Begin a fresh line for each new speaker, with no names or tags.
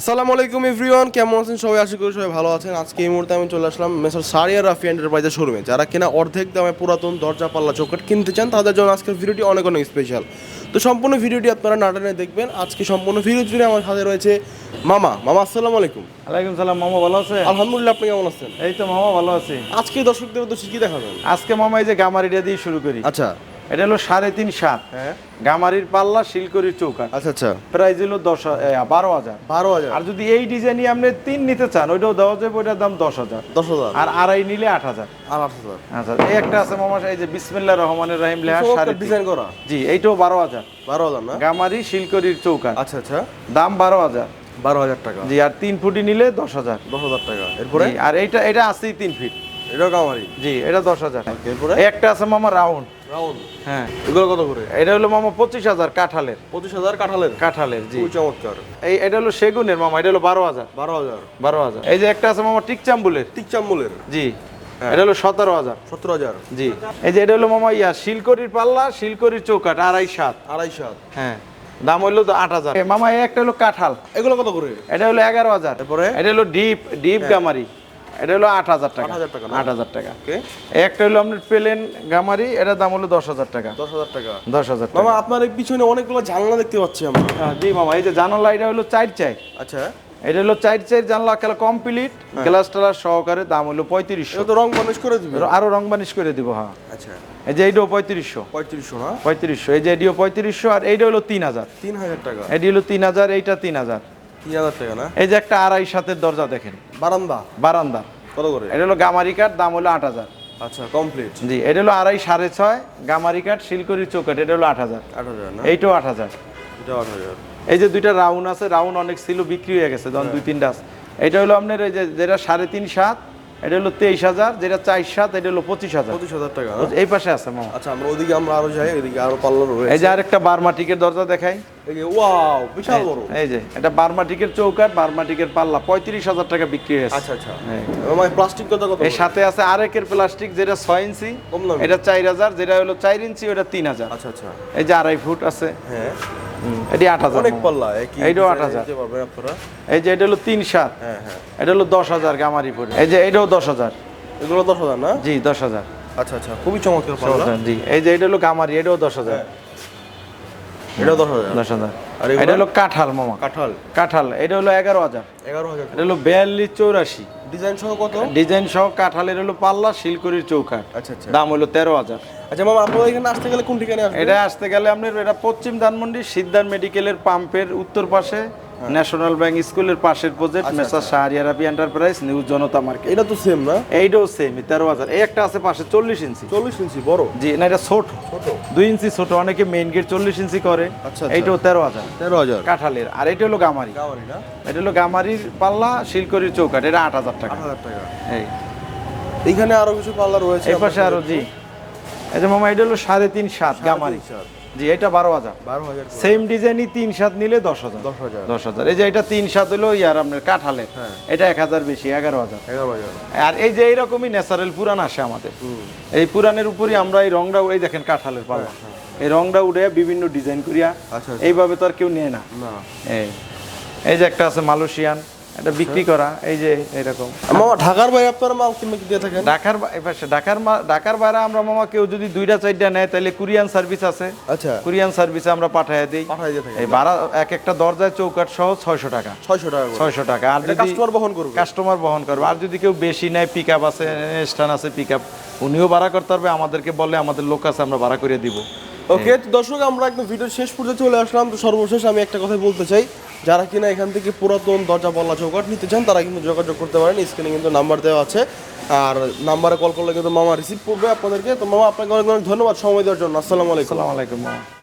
আসসালামু আলাইকুম এভরিওয়ান কেমন আছেন সবাই? আশা করি সবাই ভালো আছেন। আজকে এই মুহূর্তে আমি চলে আসলাম মেসার সারিয়া রাফি এন্টারপ্রাইজের শোরুমে যারা কিনা অর্ধেক দামে পুরাতন দরজা পাল্লা চৌকাট কিনতে চান তাদের জন্য আজকের ভিডিওটি অনেক অনেক স্পেশাল তো সম্পূর্ণ ভিডিওটি আপনারা নাটানে দেখবেন। আজকে সম্পূর্ণ ভিডিও জুড়ে আমার সাথে রয়েছে মামা। মামা আসসালামু আলাইকুম।
আলাইকুম সালাম মামা ভালো আছে
আলহামদুলিল্লাহ আপনি কেমন আছেন?
এই তো মামা ভালো আছি।
আজকে দর্শকদের উদ্দেশ্যে কি দেখাবেন?
আজকে মামা এই যে গামারিটা দিয়ে শুরু করি।
আচ্ছা।
এটা হলো সাড়ে তিন সাত।
হ্যাঁ।
গামারির পাল্লা শিলকরির চৌকাট
আচ্ছা আচ্ছা।
প্রাইস হলো দশ বারো হাজার।
বারো হাজার।
আর যদি এই ডিজাইনই আপনি তিন নিতে চান ওইটাও দেওয়া যাবে ওইটার দাম দশ হাজার।
দশ হাজার।
আর আড়াই নিলে আট হাজার।
আর আট হাজার।
আচ্ছা এই একটা আছে মামা এই যে বিসমিল্লাহ রহমানের রাহিম লেহা সাড়ে
ডিজাইন করা?
জি এইটাও বারো হাজার।
বারো হাজার না?
গামারি শিলকরির চৌকাট
আচ্ছা আচ্ছা।
দাম বারো হাজার।
বারো হাজার টাকা।
জি আর তিন ফুটি নিলে দশ হাজার।
দশ হাজার টাকা। এরপরে?
আর এইটা এটা আছেই তিন ফিট।
এটাও কামারি
জি এটা দশ হাজার।
এরপরে?
একটা আছে মামা রাউন্ড।
রাউন্ড।
হ্যাঁ
এগুলো কত করে?
এটা হলো মামা পঁচিশ হাজার কাঠালের।
পঁচিশ হাজার কাঁঠালের?
কাঠালের জি।
চমৎকার।
এই এটা হলো সেগুনের মামা এটা হলো বারো হাজার।
বারো হাজার।
বারো হাজার। এই যে একটা আছে মামা টিকচাম্বুলের।
টিকচাম্বুলের।
জি এটা হলো সতেরো হাজার।
সতেরো হাজার।
জি। এই যে এটা হলো মামা ইয়া শিলকরির পাল্লা শিলকরির চৌকাট আড়াই সাত।
আড়াই সাত।
হ্যাঁ দাম হইল তো আট হাজার। মামা একটা হলো কাঁঠাল।
এগুলো কত করে?
এটা হলো এগারো হাজার? এটা হলো ডিপ ডিপ গামারি। এটা হলো আট হাজার টাকা।
8,000 টাকা না?
আট হাজার টাকা। একটা হলো আপনার প্লেন গামারি এটার দাম হলো দশ হাজার টাকা।
দশ হাজার টাকা।
দশ হাজার টাকা।
আপনার পিছনে অনেকগুলো জানলা দেখতে পাচ্ছি আমরা।
হ্যাঁ, জি মামা এই যে জানালা এটা হলো চার চাই।
আচ্ছা।
এটা হলো চার চার জানলা খেলা কমপ্লিট গ্লাস টালার সহকারে দাম হলো পঁয়ত্রিশশো।
তো রং বানিশ করে দিবে
আরও রং বানিশ করে দিব হ্যাঁ।
আচ্ছা।
এই যে এইটাও পঁয়ত্রিশশো।
পঁয়ত্রিশশো না?
পঁয়ত্রিশশো। এই যে এডিও পঁয়ত্রিশশো আর এইটা হলো তিন হাজার।
তিন হাজার টাকা।
এডি হলো তিন হাজার এইটা তিন হাজার। এই যে একটা আড়াই সাতের দরজা দেখেন।
বারান্দা?
বারান্দা।
কত করে?
এটা হলো গামারি কাঠ দাম হলো আট হাজার।
আচ্ছা কমপ্লিট
জি এটা হলো আড়াই সাড়ে ছয় গামারি কাঠ শিলকরি চৌকাঠ এটা হলো আট হাজার।
আট হাজার
এইটাও আট হাজার।
আট হাজার।
এই যে দুইটা রাউন্ড আছে রাউন্ড অনেক ছিল বিক্রি হয়ে গেছে যখন দুই তিনটা আছে। এটা হলো আপনার এই যে যেটা সাড়ে তিন সাত এটা হলো তেইশ হাজার যেটা চার সাত এটা হলো পঁচিশ হাজার।
পঁচিশ হাজার টাকা।
এই পাশে আছে মামা।
আচ্ছা আমরা ওদিকে আমরা আরও যাই ওইদিকে আরও পার্লার রয়েছে।
এই যে আরেকটা বারমাটিকের দরজা দেখাই।
ওয়াও বিশাল বড়।
এই যে এটা বারমাটিকের চৌকাট বারমাটিকের পাল্লা পঁয়ত্রিশ হাজার টাকা বিক্রি হয়েছে।
আচ্ছা আচ্ছা। প্লাস্টিক কত কত
এর সাথে আছে আরেকের প্লাস্টিক যেটা ছয় ইঞ্চি
কম দামি।
এটা চার হাজার যেটা হলো চার ইঞ্চি ওটা তিন হাজার।
আচ্ছা আচ্ছা।
এই যে আড়াই ফুট আছে।
হ্যাঁ।
এটি আট হাজার
অনেক পাল্লা
এইটাও আট হাজার। এই যে এটা হলো তিন সাত।
হ্যাঁ হ্যাঁ।
এটা হলো দশ হাজার গামারি এই যে এটাও দশ হাজার।
এগুলো দশ হাজার না?
জি দশ হাজার।
আচ্ছা আচ্ছা। খুবই চমৎকার পাল্লা।
জি। এই যে এটা হলো গামারি এটাও দশ হাজার।
এটাও দশ হাজার।
দশ হাজার।
আর
এটা হলো কাঁঠাল মামা।
কাঁঠাল।
কাঁঠাল। এটা হলো এগারো হাজার।
এগারো হাজার।
এটা হলো বিয়াল্লিশ চৌরাশি।
ডিজাইন সহ কত?
ডিজাইন সহ কাঁঠালের হলো পাল্লা শিলকরির চৌকাঠ।
আচ্ছা আচ্ছা।
দাম হলো তেরো হাজার।
আচ্ছা মামা আপনারা এখানে আসতে গেলে কোন ঠিকানে আসবেন?
এটা আসতে গেলে আপনার এটা পশ্চিম ধানমন্ডি সিদ্ধার্থ মেডিকেলের পাম্পের উত্তর পাশে ন্যাশনাল ব্যাংক স্কুলের পাশের প্রজেক্ট মেসার শাহরিয়ারাবি এন্টারপ্রাইজ নিউ জনতা মার্কেট
এটা তো সেম না?
এইটাও সেম তেরো হাজার। এই একটা আছে পাশে চল্লিশ ইঞ্চি।
চল্লিশ ইঞ্চি বড়?
জি না এটা ছোট।
ছোট।
দুই ইঞ্চি ছোট অনেকে মেইন গেট চল্লিশ ইঞ্চি করে।
আচ্ছা, আচ্ছা।
এইটাও তেরো হাজার।
তেরো হাজার।
কাঁঠালের। আর এটা হলো গামারি। এটা হলো গামারির পাল্লা শিলকরির চৌকাঠ এটা আট হাজার টাকা।
আট হাজার টাকা।
এই।
এইখানে আরও কিছু পার্লার রয়েছে
এই পাশে আরও জি। এই যে মামা এটা হলো সাড়ে তিন সাত গামারি। জি এটা বারো হাজার।
বারো হাজার
সেম ডিজাইনই তিন সাত নিলে দশ হাজার।
দশ হাজার।
দশ হাজার। এই যে এটা তিন সাত হলো ইয়ার আপনার কাঁঠালের
হ্যাঁ।
এটা এক হাজার বেশি এগারো হাজার।
এগারো হাজার।
আর এই যে এইরকমই ন্যাচারাল পুরান আসে আমাদের। এই পুরানের উপরই আমরা এই রংটা এই দেখেন কাঁঠালের পাল্লা এই রংটা উঠে বিভিন্ন ডিজাইন করিয়া
হ্যাঁ, আচ্ছা, আচ্ছা।
এইভাবে তো আর কেউ নেয় না।
না।
এই। এই যে একটা আছে মালয়েশিয়ান। এটা বিক্রি করা এই যে এরকম।
মামা ঢাকার বাইরে আপনারা মাল কিনবে দিয়ে থাকেন?
ঢাকার পাশে ঢাকার মা- ঢাকার বাইরে আমরা মামা কেউ যদি দুইটা চারটা নেয় তাহলে কুরিয়ান সার্ভিস আছে।
আচ্ছা।
কুরিয়ান সার্ভিসে আমরা পাঠায় দিই।
দিয়ে থাকেন।
এই ভাড়া এক একটা দরজায় চৌকাট সহ ছয়শো টাকা।
ছয়শো টাকা
ছয়শো টাকা। আর যদি
কাস্টমার বহন করবে।
কাস্টমার বহন করবে। আর যদি কেউ বেশি নেয় পিক আপ আছে স্টান আছে পিক আপ উনিও ভাড়া করতে পারবে। আমাদেরকে বললে আমাদের লোক আছে আমরা ভাড়া করে দিব।
ওকে দর্শক আমরা একদম ভিডিও শেষ পর্যন্ত চলে আসলাম। তো সর্বশেষ আমি একটা কথা বলতে চাই। যারা কিনা এখান থেকে পুরাতন দরজা বলা চৌকাট নিতে চান, তারা কিন্তু যোগাযোগ করতে পারেন। স্ক্রিনে কিন্তু নাম্বার দেওয়া আছে। আর নাম্বারে কল করলে কিন্তু মামা রিসিভ করবে আপনাদেরকে। তো মামা, আপনাকে অনেক অনেক ধন্যবাদ সময় দেওয়ার জন্য। আসসালামু আলাইকুম।
আলাইকুম